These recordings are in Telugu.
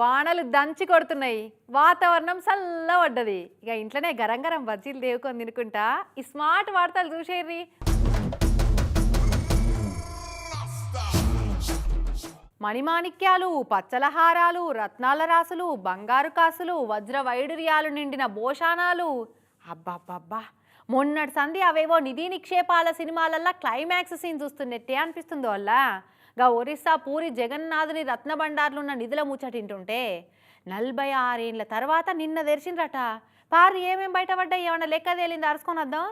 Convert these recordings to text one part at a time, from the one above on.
వానలు దంచి కొడుతున్నాయి. వాతావరణం చల్లబడ్డది. ఇక ఇంట్లోనే గరం గరం బజ్జీలు దేవుకొని తినుకుంటా. ఈ స్మార్ట్ వార్తలు చూసేర్రి మణిమాణిక్యాలు పచ్చలహారాలు రత్నాల రాసులు బంగారు కాసులు వజ్ర వైడూర్యాలు నిండిన భోషాణాలు అబ్బబ్బబ్బా! మొన్నటి సంధి అవేవో నిధి నిక్షేపాల సినిమాలల్లో క్లైమాక్స్ సీన్ చూస్తున్నట్టే అనిపిస్తుందో వల్ల గా ఒరిస్సా పూరి జగన్నాథుని రత్నభండార్లున్న నిధుల ముచ్చటింటుంటే నలభై ఆరేండ్ల తర్వాత నిన్న తెరిచిండ్రట. పారు ఏమేం బయటపడ్డా ఏమన్నా లెక్క తేలింది? అరుచుకొని వద్దాం.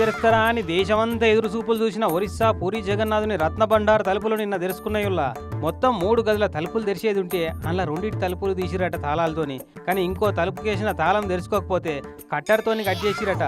తెరుస్తారా అని దేశమంతా ఎదురు చూపులు చూసిన ఒరిస్సా పూరి జగన్నాథుని రత్న బండార్ తలుపులు నిన్న తెరుచుకున్నాయుల్లా మొత్తం మూడు గదుల తలుపులు తెరిచేది ఉంటే అందులో రెండింటి తలుపులు తీసిరట తాళాలతోని. కానీ ఇంకో తలుపు కేసిన తాళం తెరుచుకోకపోతే కట్టర్తోని కట్ చేసిరట.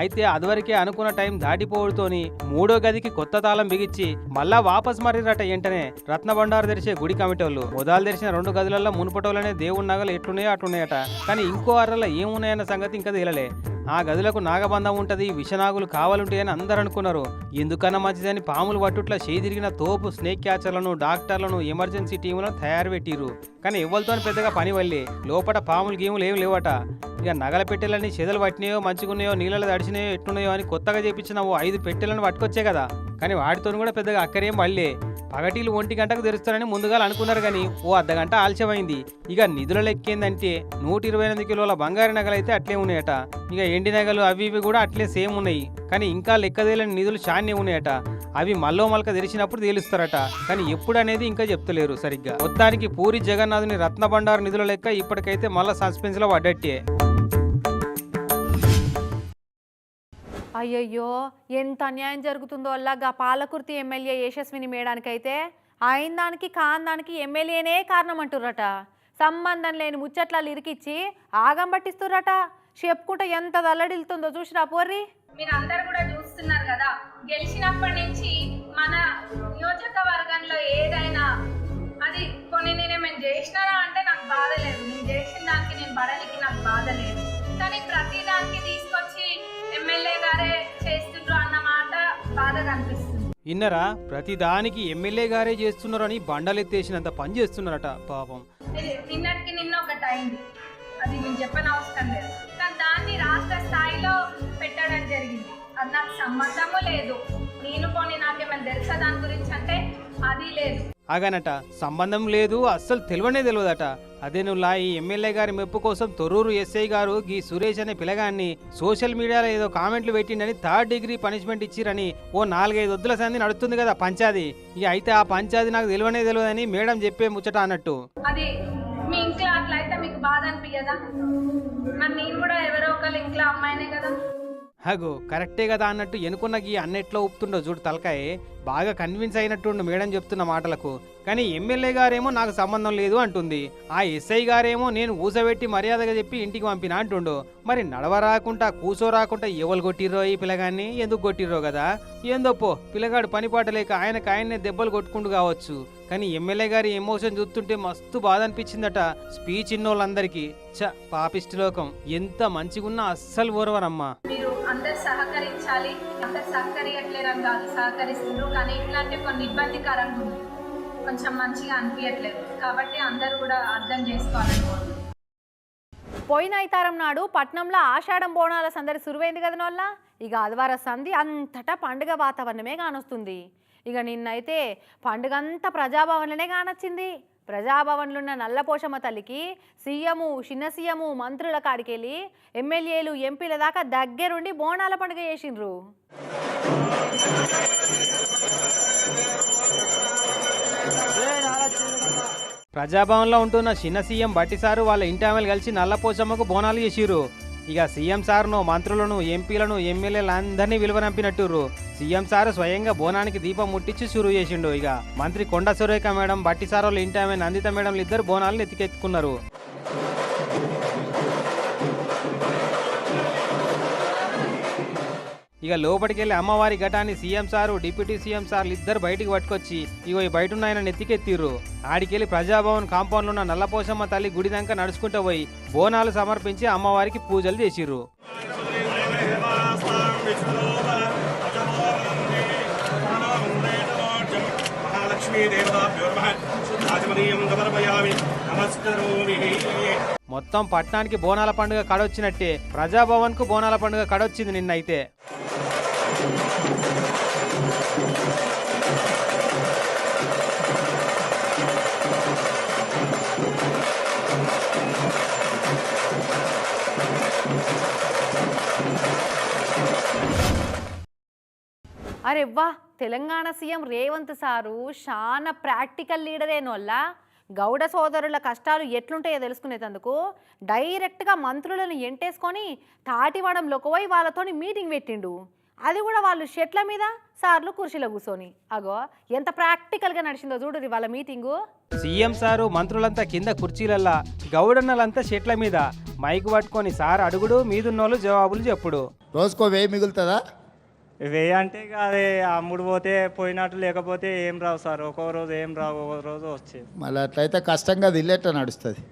అయితే అదివరకే అనుకున్న టైం దాటిపోవడతోని మూడో గదికి కొత్త తాళం బిగించి మళ్ళా వాపస్ మర్రిరట వెంటనే రత్న బండారు తెరిచే గుడి కమిటోళ్ళు. మొదలు తెరిచిన రెండు గదులలో మునుపటోళ్ళనే దేవుడి నగలు ఎట్లున్నాయో అట్లున్నాయట. కానీ ఇంకో అర్రలో ఏమున్నాయన్న సంగతి ఇంకా తేలలే. ఆ గదులకు నాగబంధం ఉంటది విషనాగులు కావాలుంటాయని అందరు అనుకున్నారు. ఎందుకన్నా మంచిదని పాములు పట్టుట్ల చేయి తిరిగిన తోపు స్నేక్ క్యాచర్లను డాక్టర్లను ఎమర్జెన్సీ టీములను తయారు పెట్టిరు కానీ ఎవరితో పెద్దగా పని వల్లి లోపల పాములు గీములు ఏం లేవట. ఇక నగల పెట్టెలని చెదలు పట్టినాయో మంచిగున్నాయో నీళ్ళలో తడిచినాయో ఎట్టున్నాయో అని కొత్తగా చేపించిన ఓ ఐదు పెట్టెలను పట్టుకొచ్చే కదా. కానీ వాటితో కూడా పెద్దగా అక్కరేం మళ్ళీ పగటీలు ఒంటి గంటకు తెరుస్తారని ముందుగా అనుకున్నారు కానీ ఓ అర్ధ గంట ఆలస్యమైంది. ఇక నిధుల లెక్కేందంటే నూట ఇరవై ఎనిమిది కిలోల బంగారు నగలు అయితే అట్లే ఉన్నాయట. ఇక ఎండి నగలు అవి ఇవి కూడా అట్లే సేమ్ ఉన్నాయి. కానీ ఇంకా లెక్కదేలని నిధులు చాన్నే ఉన్నాయట. అవి మల్లో మలక తెరిచినప్పుడు తేలుస్తారట. కానీ ఎప్పుడు అనేది ఇంకా చెప్తలేరు సరిగ్గా. మొత్తానికి పూరి జగన్నాథుని రత్న బండారు నిధుల లెక్క ఇప్పటికైతే మళ్ళా సస్పెన్స్లో పడ్డట్టే. అయ్యయ్యో ఎంత అన్యాయం జరుగుతుందో అల్లాగా పాలకుర్తి ఎమ్మెల్యే యశస్విని మేడానికైతే అయిన దానికి కాని దానికి ఎమ్మెల్యేనే కారణం అంటుర్రట సంబంధం లేని ముచ్చట్లలో ఇరికిచ్చి ఆగం పట్టిస్తుర్రట. చెప్పుకుంటే ఎంత దల్లడిల్తుందో చూసిరా పోర్రి. మీరందరూ కూడా చూస్తున్నారు కదా గెలిచినప్పటి నుంచి మన నియోజకవర్గంలో ఏదైనా అది కొన్ని నేను మేము చేసినారా అంటే నాకు బాధ లేదు. నేను చేసిన దానికి నేను పడలికి నాకు బాధ లేదు. కానీ ప్రతి దానికి తీసుకొచ్చి ఎమ్మెల్యే గారే చేస్తుండ్రు అన్న మాట బాధ కనిపిస్తుంది ఇన్నరా ప్రతి దానికి ఎమ్మెల్యే గారే చేస్తున్నారని బండలెత్తేసినంత పని చేస్తున్నారట పాపం. నిన్నటికి నిన్న ఒకటి అయింది. అది నేను చెప్పని అవసరం లేదు. కానీ దాన్ని రాష్ట్ర స్థాయిలో పెట్టడం జరిగింది. అది నాకు సంబంధము లేదు. నేను పోనీ నాకేమైనా తెలుసా దాని గురించి అంటే? అది లేదు. ఆగానట. సంబంధం లేదు అస్సలు తెలివనే తెలియదట అదే నువ్వు ఈ ఎమ్మెల్యే గారి మెప్పు కోసం తొర్రూరు ఎస్ఐ గారు గీ సురేష్ అనే పిల్లగాన్ని సోషల్ మీడియాలో ఏదో కామెంట్లు పెట్టిండని థర్డ్ డిగ్రీ పనిష్మెంట్ ఇచ్చిరని ఓ నాలుగైదు వద్దుల సంది నడుస్తుంది కదా పంచాది. ఇక అయితే ఆ పంచాది నాకు తెలివనే తెలియదని మేడం చెప్పే ముచ్చట అన్నట్టు. అది మీ ఇంట్లో అట్లా అయితే మీకు బాధ అనిపించదా మరి నేను కూడా ఎవరో ఒకరు ఇంట్లో అమ్మాయినే కదా. హగో కరెక్టే కదా అన్నట్టు ఎనుకున్న గీ అన్నెట్లో ఉప్పుతుండో చూడు తలకాయ. బాగా కన్విన్స్ అయినట్టుండు మేడం చెప్తున్న మాటలకు. కానీ ఎమ్మెల్యే గారేమో నాకు సంబంధం లేదు అంటుంది. ఆ ఎస్ఐ గారేమో నేను ఊసబెట్టి మర్యాదగా చెప్పి ఇంటికి పంపిన అంటుండు. మరి నడవరాకుండా కూసోరాకుండా ఎవరు కొట్టిర్రో ఈ పిల్లగాన్ని? ఎందుకు కొట్టిర్రో కదా? ఏందోపో పిల్లగాడు పనిపాట లేక ఆయనకు ఆయన్నే దెబ్బలు కొట్టుకుంటూ కావచ్చు. కానీ ఎమ్మెల్యే గారి ఎమోషన్ చూస్తుంటే మస్తు బాధ అనిపించిందట స్పీచ్ ఇన్నోళ్ళందరికీ. చ పాపిష్టి లోకం. ఎంత మంచిగున్నా అస్సలు ఓరవరమ్మా. మీరు అందరు సహకరించాలి. అందరు సహకరియట్లేరని కాదు సహకరిస్తున్నారు కానీ ఇట్లాంటి కొన్ని ఇబ్బందికరంగా ఉంది కొంచెం మంచిగా అనిపించట్లేదు కాబట్టి అందరూ కూడా అర్థం చేసుకోవాలని పోయిన ఐతారం నాడు పట్నంలో ఆషాఢం బోనాల సందడి సురువైంది కదా వల్ల ఇక ఆదివార సంధి అంతటా పండుగ వాతావరణమే కానొస్తుంది. ఇక నిన్నైతే పండుగ అంతా ప్రజాభవన్లోనే కానొచ్చింది. ప్రజాభవన్లున్న నల్లపోషమ్మ తల్లికి సీఎము చిన్న సీఎము మంత్రుల కాడికెళ్ళి ఎమ్మెల్యేలు ఎంపీల దాకా దగ్గరుండి బోనాల పండుగ చేసిండ్రు. ప్రజాభవన్లో ఉంటున్న చిన్న సీఎం బట్టి సారు వాళ్ళ ఇంటి కలిసి నల్లపోచమ్మకు బోనాలు చేసిర్రు. ఇక సీఎం సార్ను మంత్రులను ఎంపీలను ఎమ్మెల్యేలు విలువనంపినట్టురు సీఎం సార్ స్వయంగా బోనానికి దీపం ముట్టించి షురు చేసిండు. ఇక మంత్రి కొండ సురేఖ మేడం బట్టి సార్ వాళ్ళ ఇంటి ఆమె నందిత మేడంలు ఇద్దరు బోనాలను ఎత్తికెత్తుకున్నారు. ఇక లోపలికి వెళ్ళి అమ్మవారి ఘటాన్ని సీఎం సారు డిప్యూటీ సీఎం సార్లు ఇద్దరు బయటికి పట్టుకొచ్చి ఇగో ఈ బయట ఉన్న ఆయన నెత్తికెత్తిర్రు. ఆడికెళ్ళి ప్రజాభవన్ కాంపౌండ్లో ఉన్న నల్లపోసమ్మ తల్లి గుడి దాకా నడుచుకుంటూ పోయి బోనాలు సమర్పించి అమ్మవారికి పూజలు చేసిర్రు. మొత్తం పట్టణానికి బోనాల పండుగ కడొచ్చినట్టే ప్రజాభవన్కు బోనాల పండుగ కడొచ్చింది నిన్నైతే. అరే వా తెలంగాణ సీఎం రేవంత్ సారు చాలా ప్రాక్టికల్ లీడరేనోళ్ళ గౌడ సోదరుల కష్టాలు ఎట్లుంటాయో తెలుసుకునేందుకు డైరెక్ట్గా మంత్రులను ఎంటేసుకొని తాటివాడంలోకి పోయి వాళ్ళతోని మీటింగ్ పెట్టిండు. అది కూడా వాళ్ళు షెట్ల మీద సార్లు కుర్చీలో కూర్చొని. అగో ఎంత ప్రాక్టికల్గా నడిచిందో చూడు వాళ్ళ మీటింగు. సీఎం సారు మంత్రులంతా కింద కుర్చీలల్లా గౌడన్నలంతా చెట్ల మీద. మైకు పట్టుకొని సార్ అడుగుడు మీదున్నోళ్ళు జవాబులు చెప్పుడు. రోజుకో వెయ్యి మిగులుతుందా? వెయ్యి అంటే ఇక అదే అమ్ముడు పోతే పోయినట్టు లేకపోతే ఏం రావు సార్. ఒక్కో రోజు ఏం రావు ఒక్కో రోజు వచ్చేది మళ్ళీ అట్లయితే కష్టంగా దిల్లేట నడుస్తుంది?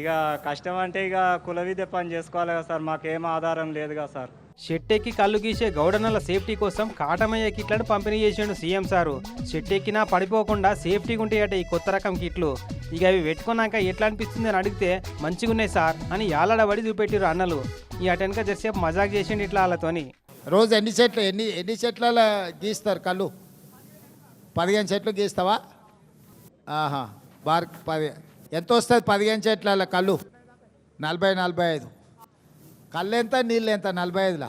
ఇక కష్టం అంటే ఇక కుల విద్య పని చేసుకోవాలి కదా సార్. మాకేం ఆధారం లేదు కదా సార్. షెట్టెక్కి కళ్ళు గీసే గౌడన్నల సేఫ్టీ కోసం కాటమయ్య కిట్లను పంపిణీ చేసిండు సీఎం సారు. షెట్టెక్కినా పడిపోకుండా సేఫ్టీగా ఉంటాయట ఈ కొత్త రకం కిట్లు. ఇక అవి పెట్టుకున్నాక ఎట్లా అనిపిస్తుంది అని అడిగితే మంచిగున్నాయి సార్ అని యాలడబడి చూపెట్టిరు అన్నలు. ఈ అటెనక జరసేపు మజాక్ చేసిండు ఇట్లా వాళ్ళతోని రోజు ఎన్ని చెట్లు ఎన్ని ఎన్ని చెట్ల గీస్తారు కళ్ళు? పదిహేను చెట్లు గీస్తావా? ఆహా బార్ పది ఎంత వస్తుంది పదిహేను చెట్ల కళ్ళు? నలభై నలభై ఐదు. కళ్ళెంత నీళ్ళు ఎంత నలభై ఐదులా?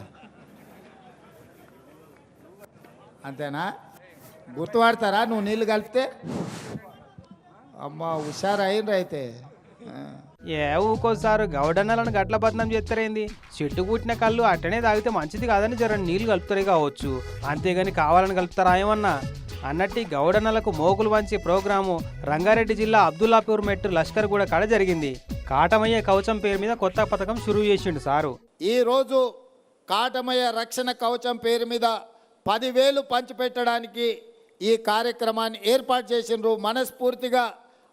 అంతేనా? గుర్తుపడతారా? నువ్వు నీళ్ళు కలిపితే? అమ్మ హుషారు అయిండ్రు అయితే ఏ ఊకోసారు? గౌడన్నలను గట్ల బదనం చేస్తారేంది? చెట్టు కూటిన కళ్ళు అట్టనే తాగితే మంచిది కాదని జర నీళ్ళు కలుపుతారే కావచ్చు. అంతేగాని కావాలని కలుపుతారా ఏమన్నా? అన్నట్టు గౌడన్నలకు మోకులు వంచి ప్రోగ్రాము రంగారెడ్డి జిల్లా అబ్దుల్లాపూర్ మెట్టు లష్కర్ కూడా కడ జరిగింది. కాటమయ్యే కవచం పేరు మీద కొత్త పథకం షురువు చేసిండు సారు. ఈరోజు కాటమయ్య రక్షణ కవచం పేరు మీద పదివేలు పంచిపెట్టడానికి ఈ కార్యక్రమాన్ని ఏర్పాటు చేసిండ్రు. మనస్ఫూర్తిగా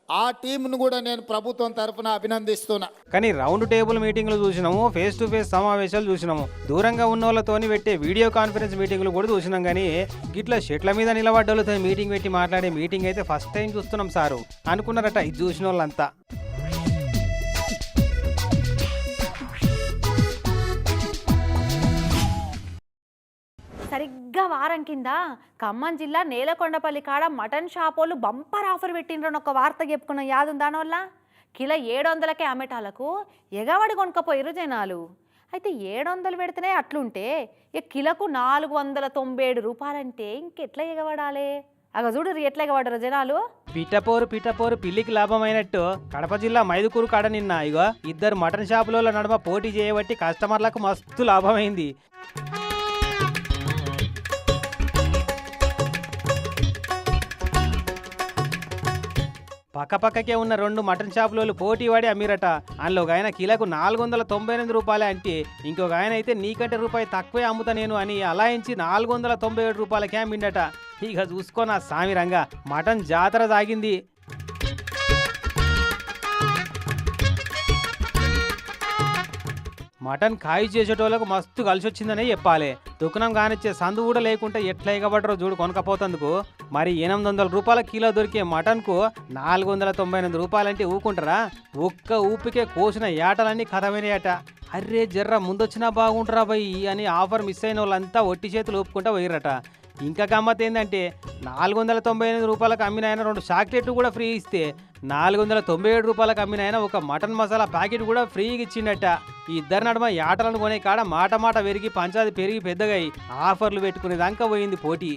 ఆ టీంను కూడా నేను ప్రభుత్వం తరఫున అభినందిస్తున్నా. కానీ రౌండ్ టేబుల్ మీటింగ్లు చూసినాము ఫేస్ టు ఫేస్ సమావేశాలు చూసినాము. దూరంగా ఉన్న వాళ్ళతోని పెట్టే వీడియో కాన్ఫరెన్స్ మీటింగ్లు కూడా చూసినాం కానీ గిట్ల షెట్ల మీద నిలబడ్డోళ్ళతో మీటింగ్ పెట్టి మాట్లాడే మీటింగ్ అయితే ఫస్ట్ టైం చూస్తున్నాం సారు. అనుకున్నారట ఇది చూసిన వాళ్ళంతా సరిగ్గా వారం కింద ఖమ్మం జిల్లా నేలకొండపల్లి కాడ మటన్ షాపోలు బంపర్ ఆఫర్ పెట్టిండ్రని ఒక వార్త చెప్పుకున్న యాదుందా వల్ల కిలో ఏడు వందలకే అమెటాలకు ఎగవడి కొనుక్కపోయారు జనాలు. అయితే ఏడు వందలు పెడితేనే అట్లుంటే ఇక కిలకు నాలుగు వందల తొంభై ఏడు రూపాయలంటే ఇంకెట్లా ఎగబడాలి అగ చూడు ఎట్లా ఎగబడరు జనాలు? పిట్టపోరు పిట్టపోరు పిల్లికి లాభమైనట్టు. కడప జిల్లా మైదుకూరు కాడ నిన్న ఇగో ఇద్దరు మటన్ షాపులలో నడుమ పోటీ చేయబట్టి కస్టమర్లకు మస్తు లాభమైంది. పక్కపక్కకే ఉన్న రెండు మటన్ షాపులోళ్ళు పోటీ పడి అమ్మిరట. అందులో ఒక ఆయన కిలోకు నాలుగు వందల తొంభై ఎనిమిది రూపాయలే అంటే ఇంకొక ఆయన అయితే నీకంటే రూపాయి తక్కువే అమ్ముతా నేను అని అలాయించి నాలుగు వందల తొంభై ఏడు రూపాయలకే అమ్మిండట. ఇక చూసుకో నా సామి మటన్ జాతర సాగింది. మటన్ కాయి చేసేటోళ్ళకు మస్తు కలిసి వచ్చిందనే చెప్పాలి. దుకాణం కానిచ్చే సందు కూడా లేకుంటే ఎట్లా ఎగబడరో చూడు కొనకపోతందుకు. మరి ఎనిమిది వందల రూపాయల కిలో దొరికే మటన్కు నాలుగు వందల తొంభై ఎనిమిది రూపాయలంటే ఊకుంటారా? ఒక్క ఊపికే కోసిన ఏటలన్నీ కథమైనయట. అర్రే జర్ర ముందొచ్చినా బాగుంటారా బయ్యి అని ఆఫర్ మిస్ అయిన వాళ్ళంతా ఒట్టి చేతులు ఊపుకుంటా పోయిరట ఇంకా గమ్మత్ ఏంటంటే నాలుగు వందల తొంభై ఎనిమిది రూపాయలకు అమ్మిన ఆయన రెండు చాక్లెట్లు కూడా ఫ్రీ ఇస్తే నాలుగు వందల తొంభై ఏడు రూపాయలకు అమ్మిన ఆయన ఒక మటన్ మసాలా ప్యాకెట్ కూడా ఫ్రీగా ఇచ్చిండట. ఈ ఇద్దరు నడుమ యాటలను కొనే కాడ మాట మాట పెరిగి పంచాది పెరిగి పెద్దగా ఆఫర్లు పెట్టుకునే దాకా పోయింది పోటీ.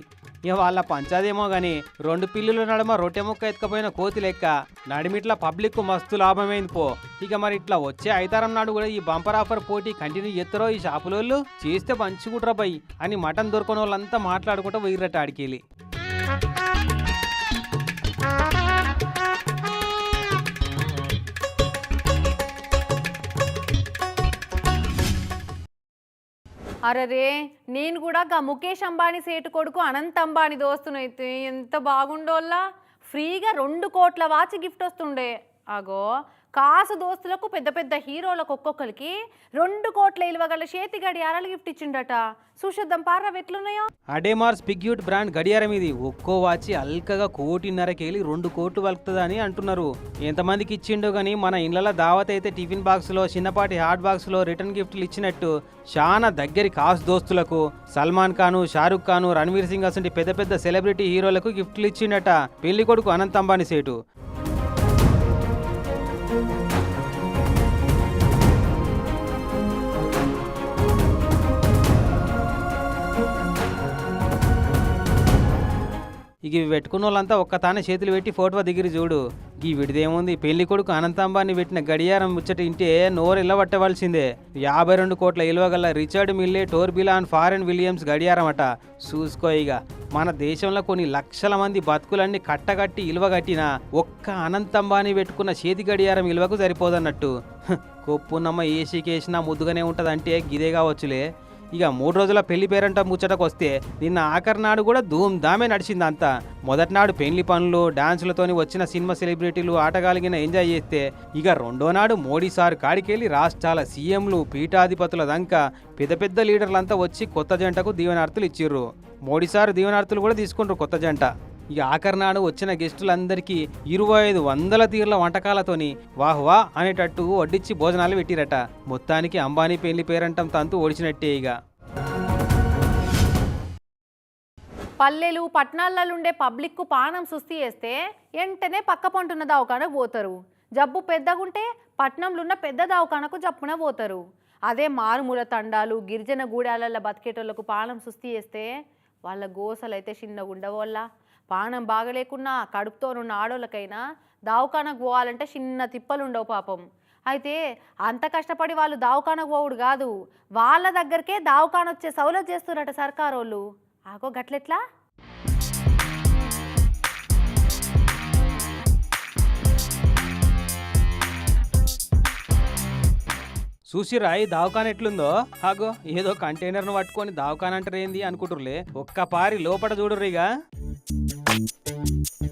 ఇక వాళ్ళ పంచాదేమో గాని రెండు పిల్లుల నడుమ రొట్టె ముక్క ఎత్తుకపోయిన కోతి లెక్క నడిమిట్ల పబ్లిక్ మస్తు లాభమైంది పో. ఇక మరి ఇట్లా వచ్చే ఐతారం నాడు కూడా ఈ బంపర్ ఆఫర్ పోటీ కంటిన్యూ ఎత్తరో ఈ షాపులోళ్ళు? చేస్తే పంచుకుంటారా బై అని మటన్ దొరకని వాళ్ళంతా మాట్లాడుకుంటూ పోయిరట ఆడికెళ్ళి. అరరే నేను కూడా గా ముఖేష్ అంబానీ సేటు కొడుకు అనంత్ అంబానీ దోస్తునైతే ఎంత బాగుండోల్లా. ఫ్రీగా రెండు కోట్ల వాచ్ గిఫ్ట్ వస్తుండే. అగో కాసు దోస్తులకు పెద్ద పెద్ద హీరోలకు ఒక్కొక్కరికి రెండు కోట్ల ఇలువగల చేతి గడియారాలు గిఫ్ట్ ఇచ్చిండట. చూసేద్దాం పారా ఎట్లున్నాయో అడేమార్స్ పిగ్యూట్ బ్రాండ్ గడియారం ఇది. ఒక్కో వాచి అల్కగా కోటిన్నరకెళ్ళి రెండు కోట్లు వలుకుతుందని అంటున్నారు. ఎంతమందికి ఇచ్చిండో గానీ మన ఇళ్ళలో దావత్ అయితే టిఫిన్ బాక్స్లో చిన్నపాటి హాట్ బాక్స్లో రిటర్న్ గిఫ్ట్లు ఇచ్చినట్టు చాలా దగ్గరి కాస్ దోస్తులకు సల్మాన్ ఖాను షారుఖ్ ఖాను రణ్వీర్ సింగ్ అసంటి పెద్ద పెద్ద సెలబ్రిటీ హీరోలకు గిఫ్ట్లు ఇచ్చిండట. పెళ్ళి కొడుకు అనంత్ అంబానీ సేటు. ఇవి పెట్టుకున్న వాళ్ళంతా ఒక్క తానే చేతులు పెట్టి ఫోటో దిగిరి చూడు. ఈ విడిదేముంది? పెళ్ళి కొడుకు అనంతాంబాని పెట్టిన గడియారం ముచ్చట ఇంటే నోరు ఇల్లబట్టవలసిందే యాభై రెండు కోట్ల ఇలువగల Richard Mille tourbillon Pharrell Williams గడియారం అట చూసుకో ఇక మన దేశంలో కొన్ని లక్షల మంది బతుకులన్నీ కట్టగట్టి ఇలువగట్టిన ఒక్క అనంతంబాని పెట్టుకున్న చేతి గడియారం ఇలువకు సరిపోదన్నట్టు. కొప్పున్నమ్మ ఏసీకేసినా ముద్దుగానే ఉంటుందంటే గిదే కావచ్చులే. ఇక మూడు రోజుల పెళ్ళి పేరంట ముచ్చటకు వస్తే నిన్న ఆఖరి నాడు కూడా ధూమ్ ధామే నడిచింది అంతా మొదటినాడు పెళ్ళి పనులు డాన్సులతోని వచ్చిన సినిమా సెలబ్రిటీలు ఆటగాలిగిన ఎంజాయ్ చేస్తే ఇక రెండో నాడు మోడీ సార్ కాడికెళ్ళి రాష్ట్రాల సీఎంలు పీఠాధిపతుల దంకా పెద్ద పెద్ద లీడర్లంతా వచ్చి కొత్త జంటకు దీవెనార్తులు ఇచ్చిర్రు. మోడీ సార్ దీవెనార్తులు కూడా తీసుకుంటారు కొత్త జంట. ఇక ఆఖరి నాడు వచ్చిన గెస్టులందరికీ ఇరవై ఐదు వందల తీర్ల వంటకాలతోని వాహ్ వా అనేటట్టు వడ్డిచ్చి భోజనాలు పెట్టిరట. మొత్తానికి అంబానీ పెళ్ళి పేరంటం తంతు ఓడిచినట్టే ఇక పల్లెలు పట్టణాలలో ఉండే పబ్లిక్కు పానం సుస్థి చేస్తే వెంటనే పక్క పంటున్న దవాఖానకు పోతారు. జబ్బు పెద్దగుంటే పట్నంలో ఉన్న పెద్ద దవాఖానకు జప్పున పోతారు. అదే మారుమూల తండాలు గిరిజన గూడాలలో బతికేటోళ్ళకు పానం సుస్థి చేస్తే వాళ్ళ గోసలు అయితే చిన్నగా పానం బాగలేకున్నా కడుపుతోనున్న ఆడోళ్ళకైనా దవాఖానకు పోవాలంటే చిన్న తిప్పలు ఉండవు పాపం. అయితే అంత కష్టపడి వాళ్ళు దావకానకు పోవుడు కాదు వాళ్ళ దగ్గరకే దావకాన వచ్చే సౌలత్ చేస్తున్నారట సర్కారు వాళ్ళు ఆగో గట్లెట్లా? చూసిరా ఈ దావకాన్ ఎట్లుందో? ఆగో ఏదో కంటైనర్ను పట్టుకొని దావకాన్ అంటారు ఏంది అనుకుంటుర్లే ఒక్క పారి లోపట చూడుర్రిగా. Thank you.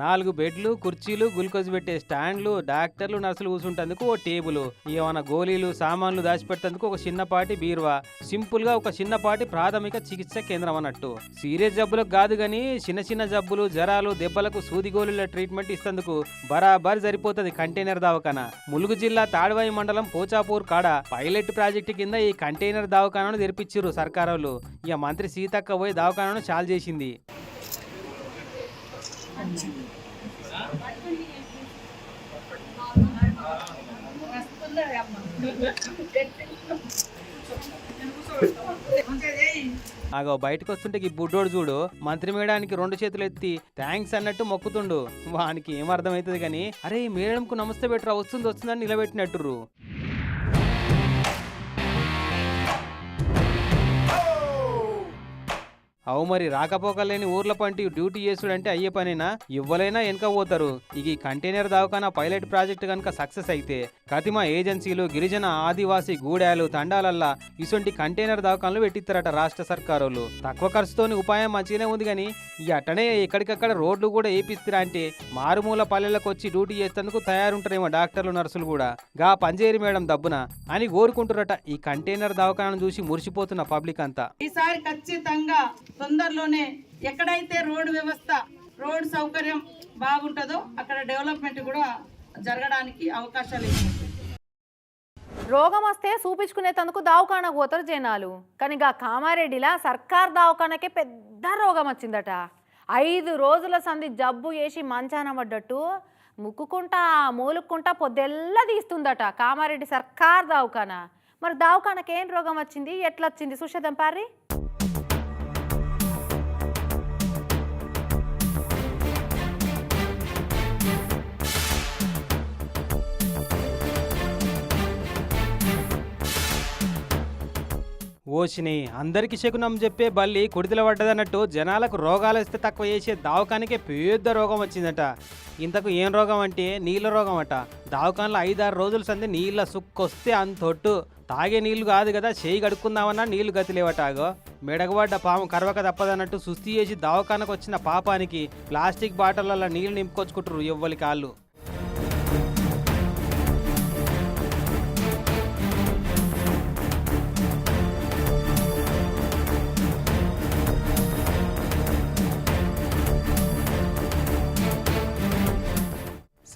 నాలుగు బెడ్లు కుర్చీలు గ్లూకోజ్ పెట్టే స్టాండ్లు డాక్టర్లు నర్సులు కూర్చుంటందుకు ఓ టేబుల్. ఏమైనా గోళీలు సామాన్లు దాచిపెట్టేందుకు ఒక చిన్నపాటి బీరువా. సింపుల్గా ఒక చిన్నపాటి ప్రాథమిక చికిత్స కేంద్రం అన్నట్టు. సీరియస్ జబ్బులకు కాదు గాని చిన్న చిన్న జబ్బులు జ్వరాలు దెబ్బలకు సూది గోళీల ట్రీట్మెంట్ ఇస్తేందుకు బరాబర్ సరిపోతుంది కంటైనర్ దవాఖాన. ములుగు జిల్లా తాడ్వాయి మండలం పోచాపూర్ కాడ పైలట్ ప్రాజెక్టు కింద ఈ కంటైనర్ దవాఖానను తెరిపించారు సర్కారోళ్ళు. ఇక మంత్రి సీతక్క పోయి దవాఖానను చాలు చేసింది ఆగో బయటకు వస్తుంటే ఈ బుడ్డోడు చూడు. మంత్రి మేడానికి రెండు చేతులు ఎత్తి థ్యాంక్స్ అన్నట్టు మొక్కుతుండు. వానికి ఏం అర్థమవుతుంది కానీ అరే మేడంకు నమస్తే బెటరా వస్తుంది వస్తుందని నిలబెట్టినట్టురు అవు మరి రాకపోకలేని ఊర్ల పంటి డ్యూటీ చేసుడంటే అయ్యే పనేనా? ఇవ్వలైనా వెనక పోతారు? ఇక ఈ కంటైనర్ దావకానా పైలట్ ప్రాజెక్ట్ కనుక సక్సెస్ అయితే కతిమ ఏజెన్సీలు గిరిజన ఆదివాసి గూడాలు తండాలల్లా ఇసుంటి కంటైనర్ దవాఖానలు పెట్టిస్తారట రాష్ట్ర సర్కారోళ్ళు. తక్కువ ఖర్చుతోని ఉపాయం మంచిగానే ఉంది కానీ ఈ అట్టనే ఎక్కడికక్కడ రోడ్లు కూడా వేపిస్తారా అంటే మారుమూల పల్లెలకు వచ్చి డ్యూటీ చేసేందుకు తయారుంటారేమో డాక్టర్లు నర్సులు కూడా గా పంజేరి మేడం దబ్బున అని కోరుకుంటురట ఈ కంటైనర్ దవాఖానను చూసి మురిసిపోతున్న పబ్లిక్ అంతా ఈసారి ఖచ్చితంగా తొందరలోనే ఎక్కడైతే రోడ్డు వ్యవస్థ రోడ్ సౌకర్యం బాగుంటుందో అక్కడ డెవలప్మెంట్ కూడా జరగడానికి అవకాశాలు రోగం వస్తే చూపించుకునేందుకు దావకానకు పోతారు జనాలు. కానీ గా కామారెడ్డిలా సర్కార్ దావకానకే పెద్ద రోగం వచ్చిందట. ఐదు రోజుల సంధి జబ్బు వేసి మంచాన పడ్డట్టు ముక్కుకుంటా మూలుక్కుంటా పొద్దెల్లా తీస్తుందట కామారెడ్డి సర్కార్ దావకాన మరి దావకానకి రోగం వచ్చింది? ఎట్లా వచ్చింది సుషేదం పారి ఓసిని అందరికి శకునం చెప్పే బల్లి కుడిదల పడ్డదన్నట్టు జనాలకు రోగాలు వస్తే తక్కువ చేసే దావకానికే పెద్ద రోగం వచ్చిందట. ఇంతకు ఏం రోగం అంటే నీళ్ళ రోగం అట దావకాన్లో ఐదారు రోజుల సంది నీళ్ళ సుక్కొస్తే అంతొట్టు. తాగే నీళ్ళు కాదు కదా చేయి కడుక్కుందామన్నా నీళ్ళు గతిలేవటాగో మెడగబడ్డ పాము కరవక తప్పదన్నట్టు సుస్థి చేసి దావకానకు వచ్చిన పాపానికి ప్లాస్టిక్ బాటిళ్ళలో నీళ్ళు నింపుకొచ్చుకుంటారు ఎవ్వలి కాళ్ళు.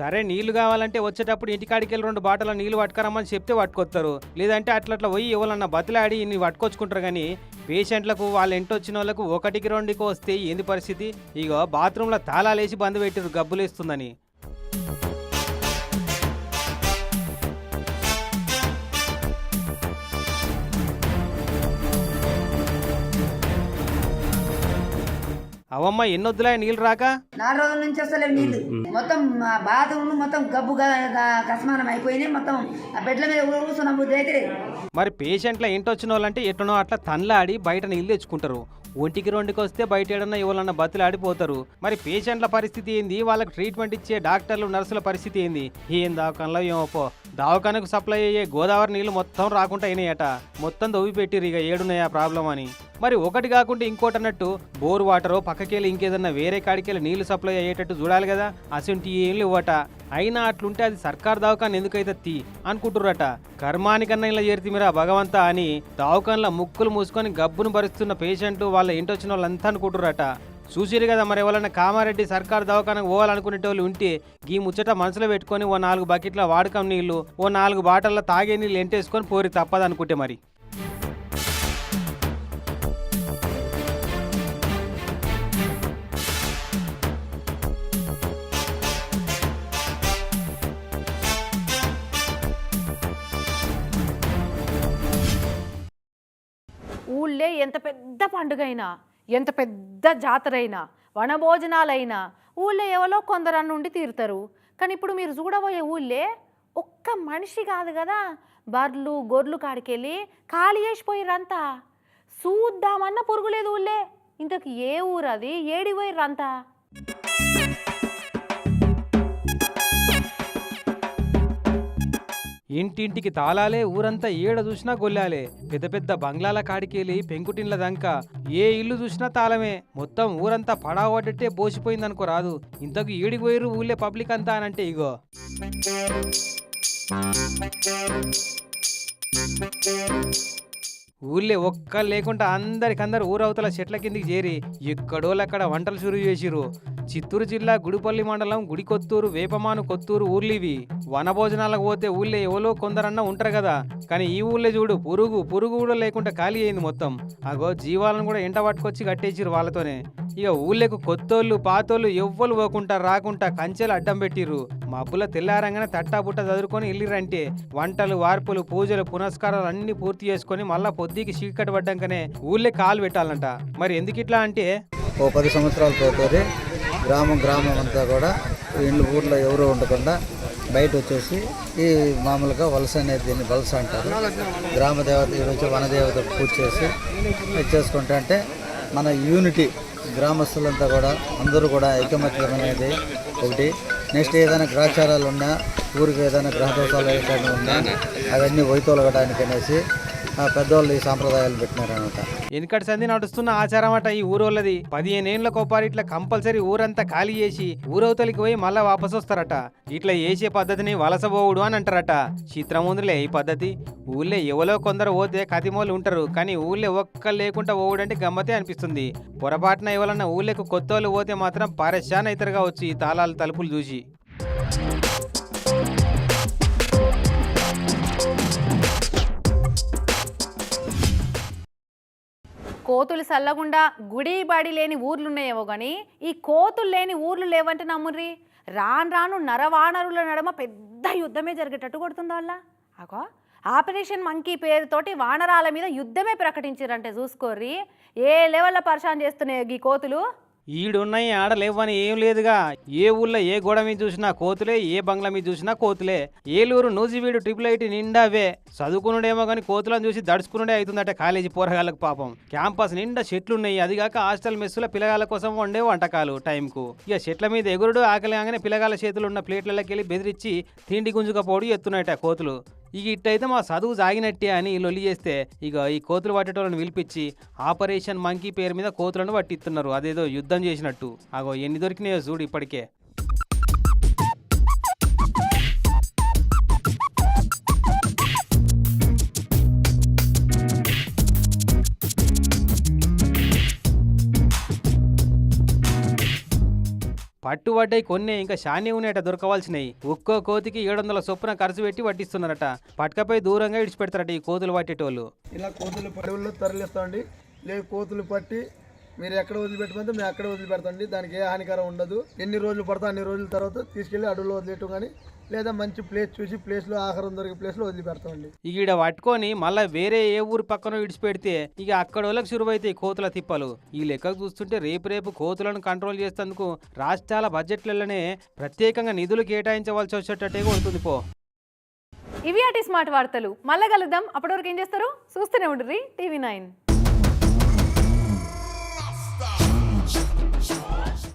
సరే నీళ్ళు కావాలంటే వచ్చేటప్పుడు ఇంటికాడికి వెళ్ళి రెండు బాటల నీళ్ళు పట్టుకురమ్మని చెప్తే పట్టుకొస్తారు లేదంటే అట్లా అట్లా పోయి ఎవరన్నా బతిలాడి ఇన్ని పట్టుకొచ్చుకుంటారు కానీ పేషెంట్లకు వాళ్ళ ఇంటి వచ్చిన వాళ్ళకు ఒకటికి రెండుకి వస్తే ఏంది పరిస్థితి? ఇగో బాత్రూంలో తాళాలేసి బంద్ పెట్టారు గబ్బులేస్తుందని. అవమ్మ ఎన్నొద్దులా నీళ్ళు రాక? నాలుగు రోజుల నుంచి వస్తలేవు నీళ్ళు మొత్తం బాత్రూమ్ మొత్తం గబ్బు కస్మానం అయిపోయినాయి. మొత్తం ఆ బెడ్ల మీద కూర్చున్న. మరి పేషెంట్ల ఇంటి వచ్చిన వాళ్ళంటే ఎట్లనో అట్లా తన్లాడి బయట నీళ్ళు తెచ్చుకుంటారు. ఒంటికి రెండుకి వస్తే బయట ఏడన్నా ఎవరినన్నా బతులు ఆడిపోతారు మరి పేషెంట్ల పరిస్థితి ఏంది? వాళ్ళకి ట్రీట్మెంట్ ఇచ్చే డాక్టర్లు నర్సుల పరిస్థితి ఏంది? ఏం దవాఖానలో ఏమో పో. దవాఖానకు సప్లై అయ్యే గోదావరి నీళ్ళు మొత్తం రాకుండా అయినాయట. మొత్తం దొవ్వి పెట్టిరు ఇక ఏడున్నాయా ప్రాబ్లం అని. మరి ఒకటి కాకుండా ఇంకోటి అన్నట్టు బోర్ వాటరో పక్కకెళ్ళి ఇంకేదన్నా వేరే కాడికెళ్ళి నీళ్ళు సప్లై అయ్యేటట్టు చూడాలి కదా? అసంటి ఏం ఇవ్వట అయినా అట్లుంటే అది సర్కార్ దవాఖాన ఎందుకైతే తీ అనుకుంటుర్రట? కర్మానికన్నా ఇలా చేరుతిమిరా భగవంతా అని దావకాన్ల ముక్కులు మూసుకొని గబ్బును భరిస్తున్న పేషెంట్లు వాళ్ళ ఇంటి వచ్చిన వాళ్ళంతా అనుకుంటుర్రట. చూసిరు కదా మరి ఎవరైనా కామారెడ్డి సర్కార్ దవాఖానకు పోవాలనుకునేటోళ్ళు ఉంటే ఈ ముచ్చట మనసులో పెట్టుకొని ఓ నాలుగు బకెట్ల వాడకం నీళ్ళు ఓ నాలుగు బాటల్లో తాగే నీళ్ళు ఎంటేసుకొని పోరి తప్పదనుకుంటే మరి. ఊళ్ళే ఎంత పెద్ద పండుగైనా ఎంత పెద్ద జాతరైనా వనభోజనాలైనా ఊళ్ళో ఎవరో కొందరు నుండి తీరుతారు. కానీ ఇప్పుడు మీరు చూడబోయే ఊళ్ళే ఒక్క మనిషి కాదు కదా. బర్లు గొర్రెలు కాడికెళ్ళి ఖాళీ చేసిపోయిర్రంతా చూద్దామన్న పురుగులేదు ఊళ్ళే. ఇంతకు ఏ ఊరు అది? ఏడిపోయిర్రంతా ఇంటింటికి తాళాలే ఊరంతా ఏడ చూసినా గొల్లాలే. పెద్ద పెద్ద బంగ్లాల కాడికెళ్ళి పెంకుటిన్ల దంకా. ఏ ఇల్లు చూసినా తాళమే. మొత్తం ఊరంతా పడావడ్డట్టే బోసిపోయిందనుకో రాదు. ఇంతకు ఏడికి పోయిర్రు ఊళ్ళే పబ్లిక్ అంతా అనంటే ఇగో. ఊళ్ళే ఒక్క లేకుండా అందరికందరు ఊరవతల చెట్ల కిందికి చేరి ఎక్కడోలక్కడ వంటలు షురు చేసిరు చిత్తూరు జిల్లా గుడిపల్లి మండలం గుడికొత్తూరు వేపమాను కొత్తూరు ఊర్లివి. వనభోజనాలకు పోతే ఊళ్ళే ఎవరో కొందరన్నా ఉంటారు కదా. కానీ ఈ ఊళ్ళో చూడు పురుగు పురుగు కూడా లేకుండా ఖాళీ అయింది మొత్తం. అగో జీవాలను కూడా ఎంట పట్టుకొచ్చి కట్టేసిరు వాళ్ళతోనే. ఇక ఊళ్ళకు కొత్తోళ్ళు పాతోళ్ళు ఎవ్వరు పోకుండా రాకుండా కంచెలు అడ్డం పెట్టిర్రు. మబ్బుల తెల్లారంగానే తట్టాబుట్ట చదువుకొని వెళ్ళిరంటే వంటలు వార్పులు పూజలు పునస్కారాలు అన్ని పూర్తి చేసుకొని మళ్ళా పొద్దుకి చీకటి పడ్డాకనే ఊళ్ళే కాలు పెట్టాలంట. మరి ఎందుకు ఇట్లా అంటే? ఓ పది సంవత్సరాల తోటి గ్రామం గ్రామం అంతా కూడా ఇండ్లు ఊర్లో ఎవరు ఉండకుండా బయట వచ్చేసి ఈ మామూలుగా వలస అనేది దీన్ని వలస అంటారు. గ్రామ దేవత ఈరోజు వనదేవత పూజ చేసి చేసుకుంటా అంటే మన యూనిటీ గ్రామస్తులంతా కూడా అందరూ కూడా ఐకమత్యం అనేది ఒకటి నెక్స్ట్ ఏదైనా గ్రహచారాలు ఉన్నా ఊరికి ఏదైనా గ్రహదోషాలు ఏదైనా ఉన్నా అవన్నీ వైతొలగడానికి అనేసి పెద్దవాళ్ళు ఈ సాంప్రదాయాలు పెట్టినారనమాట. ఎన్నికటి సంధి నడుస్తున్న ఆచారం అట ఈ ఊరోళ్ళది. పదిహేనేళ్ళ కోపారి ఇట్లా కంపల్సరీ ఊరంతా ఖాళీ చేసి ఊరవతలికి పోయి మళ్ళా వాపసు వస్తారట. ఇట్లా చేసే పద్ధతిని వలసబోవుడు అని అంటారట. చిత్రముందులే ఈ పద్ధతి. ఊళ్ళో ఎవరో కొందరు పోతే కతిమోళ్ళు ఉంటారు. కానీ ఊళ్ళో ఒక్క లేకుండా పోవుడంటే గమ్మతే అనిపిస్తుంది. పొరపాటున ఎవరన్నా ఊళ్ళకు కొత్తవాళ్ళు పోతే మాత్రం పరేషాన్ అవుతారు కావచ్చు ఈ తాళాలు తలుపులు చూసి. కోతులు చల్లకుండా గుడి బడి లేని ఊర్లున్నాయేమో కానీ ఈ కోతులు లేని ఊర్లు లేవంటే నమ్ముర్రి? రాను రాను నరవానరుల నడమ పెద్ద యుద్ధమే జరిగేటట్టు కొడుతుంది వాళ్ళ అగో ఆపరేషన్ మంకీ పేరుతోటి వానరాల మీద యుద్ధమే ప్రకటించారంటే చూసుకోర్రి? ఏ లెవెల్లో పరిశాన్ చేస్తున్నాయి ఈ కోతులు? ఈడున్నాయి ఆడలేవని ఏం లేదుగా. ఏ ఊళ్ళో ఏ గోడ మీద చూసినా కోతులే ఏ బంగ్లా మీద చూసినా కోతులే. ఏలూరు నూజివీడు ట్రిపుల్ ఐటీ నిండావే. చదువుకునుడేమో కానీ కోతులను చూసి దడుచుకునుడే అవుతుందట కాలేజీ పోరగాళ్ళకు పాపం. క్యాంపస్ నిండా చెట్లున్నాయి అదిగాక హాస్టల్ మెస్సుల పిల్లగాళ్ళ కోసం వండే వంటకాలు టైంకు. ఇక చెట్ల మీద ఎగురుడు ఆకలి కాగానే పిల్లగాళ్ళ చేతులు ఉన్న ప్లేట్లకి వెళ్ళి బెదిరించి తిండి గుంజుకపోడు ఎత్తున్నాయట కోతులు. ఇక ఇట్టయితే మా చదువు సాగినట్టే అని లొల్లి చేస్తే ఇక ఈ కోతులు పట్టేటోళ్ళని పిలిపించి ఆపరేషన్ మంకీ పేరు మీద కోతులను పట్టిస్తున్నారు అదేదో యుద్ధం చేసినట్టు. అగో ఎన్ని దొరికినాయో చూడు ఇప్పటికే. పట్టుబడ్డాయి కొన్ని ఇంకా షానే ఉన్నాయట దొరకవలసినవి ఒక్కో కోతికి ఏడు వందల చొప్పున ఖర్చు పెట్టి పట్టిస్తున్నారట పట్టుకపోయి దూరంగా ఇడిచిపెడతారట ఈ కోతులు పట్టేటోళ్ళు ఇలా కోతులు పడవల్లో తరలిస్తామండి లేదు కోతులు పట్టి మీరు ఎక్కడ వదిలిపెట్టమంటే మేము అక్కడ వదిలిపెడతాండి దానికి ఏ హానికరం ఉండదు. ఎన్ని రోజులు పడతా అన్ని రోజుల తర్వాత తీసుకెళ్ళి అడవుల్లో వదిలేయటం కానీ లేదా మంచి ప్లేస్ చూసి ప్లేస్లో ఆహారం దొరికే ప్లేస్లో వదిలిపెడతామండి ఇక ఈడ పట్టుకొని మళ్ళీ వేరే ఏ ఊరు పక్కన విడిచిపెడితే ఇక అక్కడ వాళ్ళకి సురువైతాయి కోతుల తిప్పలు. ఈ లెక్కకు చూస్తుంటే రేపు రేపు కోతులను కంట్రోల్ చేసేందుకు రాష్ట్రాల బడ్జెట్లలోనే ప్రత్యేకంగా నిధులు కేటాయించవలసి వచ్చేటట్టే ఉంటుంది పో. ఇవి అటి స్మార్ట్ వార్తలు. మళ్ళా కలుద్దాం. అప్పటి వరకు ఏం చేస్తారు? చూస్తూనే ఉండ్రి టీవీ నైన్.